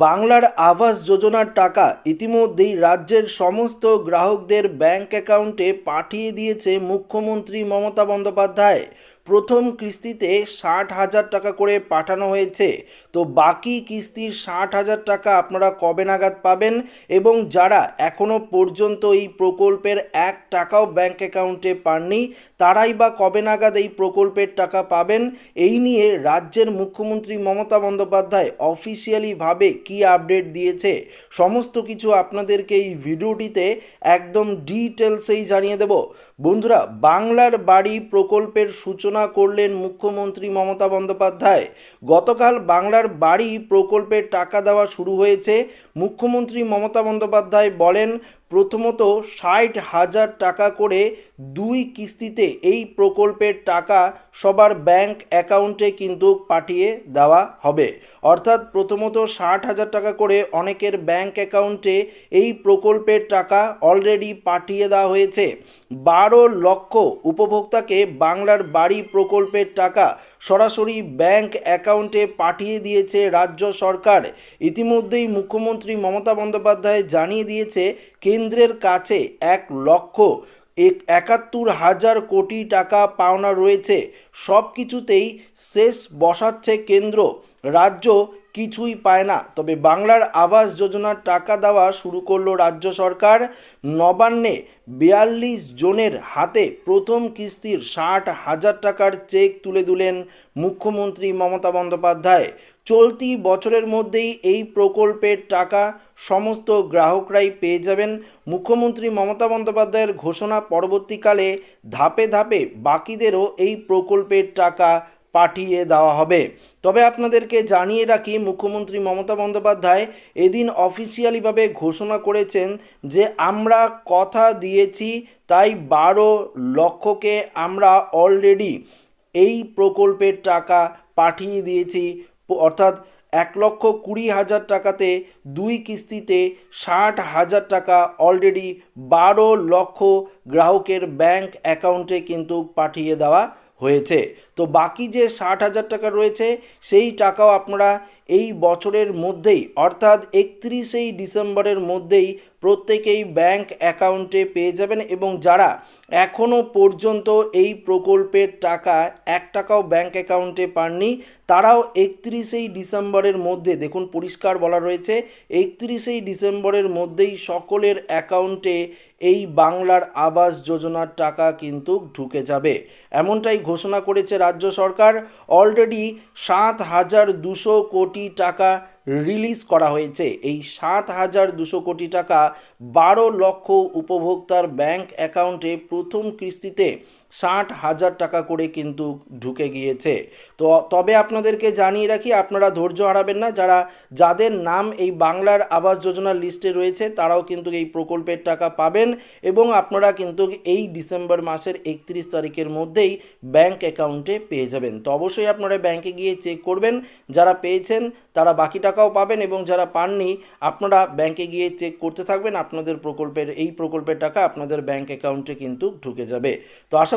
বাংলার আবাস যোজনার টাকা ইতিমধ্যেই রাজ্যের সমস্ত গ্রাহকদের ব্যাংক অ্যাকাউন্টে পাঠিয়ে দিয়েছে মুখ্যমন্ত্রী মমতা বন্দ্যোপাধ্যায়। প্রথম কিস্তিতে ষাট হাজার টাকা করে পাঠানো হয়েছে। তো বাকি কিস্তির ষাট হাজার টাকা আপনারা কবে নাগাদ পাবেন এবং যারা এখনও পর্যন্ত এই প্রকল্পের এক টাকাও ব্যাংক অ্যাকাউন্টে পাননি, তারাই বা কবে নাগাদ এই প্রকল্পের টাকা পাবেন? এই নিয়ে রাজ্যের মুখ্যমন্ত্রী মমতা বন্দ্যোপাধ্যায় অফিসিয়ালিভাবে কি আপডেট দিয়েছে সমস্ত কিছু আপনাদেরকে এই ভিডিওটিতে একদম ডিটেলসেই জানিয়ে দেব। বন্ধুরা, বাংলার বাড়ি প্রকল্পের সূচনা করলেন মুখ্যমন্ত্রী মমতা বন্দ্যোপাধ্যায়। গতকাল বাংলার বাড়ি প্রকল্পের টাকা দেওয়া শুরু হয়েছে। মুখ্যমন্ত্রী মমতা বন্দ্যোপাধ্যায় বলেন প্রথমত ষাট হাজার টাকা করে দুই কিস্তিতে এই প্রকল্পের টাকা সবার ব্যাংক অ্যাকাউন্টে কিন্তু পাঠিয়ে দেওয়া হবে। অর্থাৎ প্রথমত ষাট হাজার টাকা করে অনেকের ব্যাংক অ্যাকাউন্টে এই প্রকল্পের টাকা অলরেডি পাঠিয়ে দেওয়া হয়েছে। বারো লক্ষ উপভোক্তাকে বাংলার বাড়ি প্রকল্পের টাকা সরাসরি ব্যাংক অ্যাকাউন্টে পাঠিয়ে দিয়েছে রাজ্য সরকার। ইতিমধ্যেই মুখ্যমন্ত্রী মমতা বন্দ্যোপাধ্যায় জানিয়ে দিয়েছে, কেন্দ্রের কাছে এক লক্ষ এক একাত্তর হাজার কোটি টাকা পাওনা রয়েছে। সব কিছুতেই শেষ বসাচ্ছে কেন্দ্র। রাজ্য কিছুই পায় না। তবে বাংলার আবাস যোজনার টাকা দেওয়া শুরু করল রাজ্য সরকার। নবান্নে বিয়াল্লিশ জনের হাতে প্রথম কিস্তির ষাট হাজার টাকার চেক তুলে দিলেন মুখ্যমন্ত্রী মমতা বন্দ্যোপাধ্যায়। চলতি বছরের মধ্যেই এই প্রকল্পের টাকা সমস্ত গ্রাহকরাই পেয়ে যাবেন। মুখ্যমন্ত্রী মমতা বন্দ্যোপাধ্যায়ের ঘোষণা পরবর্তীকালে ধাপে ধাপে বাকিদেরও এই প্রকল্পের টাকা পাঠিয়ে দেওয়া হবে। তবে আপনাদেরকে জানিয়ে রাখি, মুখ্যমন্ত্রী মমতা বন্দ্যোপাধ্যায় এদিন অফিসিয়ালিভাবে ঘোষণা করেছেন যে আমরা কথা দিয়েছি, তাই বারো লক্ষকে আমরা অলরেডি এই প্রকল্পের টাকা পাঠিয়ে দিয়েছি। অর্থাৎ এক লক্ষ কুড়ি হাজার টাকাতে, দুই কিস্তিতে ষাট হাজার টাকা অলরেডি বারো লক্ষ গ্রাহকের ব্যাংক অ্যাকাউন্টে কিন্তু পাঠিয়ে দেওয়া হয়েছে। তো বাকি যে ষাট হাজার টাকা রয়েছে সেই টাকাও আপনারা এই বছরের মধ্যেই, অর্থাৎ একত্রিশেই ডিসেম্বরের মধ্যেই প্রত্যেকেই ব্যাংক অ্যাকাউন্টে পেয়ে যাবেন এবং যারা এখনও পর্যন্ত এই প্রকল্পের টাকা, এক টাকাও ব্যাংক অ্যাকাউন্টে পাননি, তারাও একত্রিশেই ডিসেম্বরের মধ্যে, দেখুন পরিষ্কার বলা রয়েছে, একত্রিশেই ডিসেম্বরের মধ্যেই সকলের অ্যাকাউন্টে এই বাংলার আবাস যোজনার টাকা কিন্তু ঢুকে যাবে। এমনটাই ঘোষণা করেছে রাজ্য সরকার। অলরেডি সাত হাজার দুশো কোটি টাকা রিলিজ করা হয়েছে। এই সাত হাজার দুশো কোটি টাকা বারো লক্ষ উপভোক্তার ব্যাংক অ্যাকাউন্টে প্রথম কিস্তিতে ষাট হাজার টাকা করে কিন্তু ঢুকে গিয়েছে। তো, তবে আপনাদেরকে জানিয়ে রাখি, আপনারা ধৈর্য হারাবেন না। যারা, যাদের নাম এই বাংলার আবাস যোজনার লিস্টে রয়েছে, তারাও কিন্তু এই প্রকল্পের টাকা পাবেন এবং আপনারা কিন্তু এই ডিসেম্বর মাসের একত্রিশ তারিখের মধ্যেই ব্যাংক অ্যাকাউন্টে পেয়ে যাবেন। তো, অবশ্যই আপনারা ব্যাংকে গিয়ে চেক করবেন। যারা পেয়েছেন, তারা বাকি টাকাও পাবেন এবং যারা পাননি, আপনারা ব্যাংকে গিয়ে চেক করতে থাকবেন। আপনাদের প্রকল্পের, এই প্রকল্পের টাকা আপনাদের ব্যাংক অ্যাকাউন্টে কিন্তু ঢুকে যাবে। তো, আশা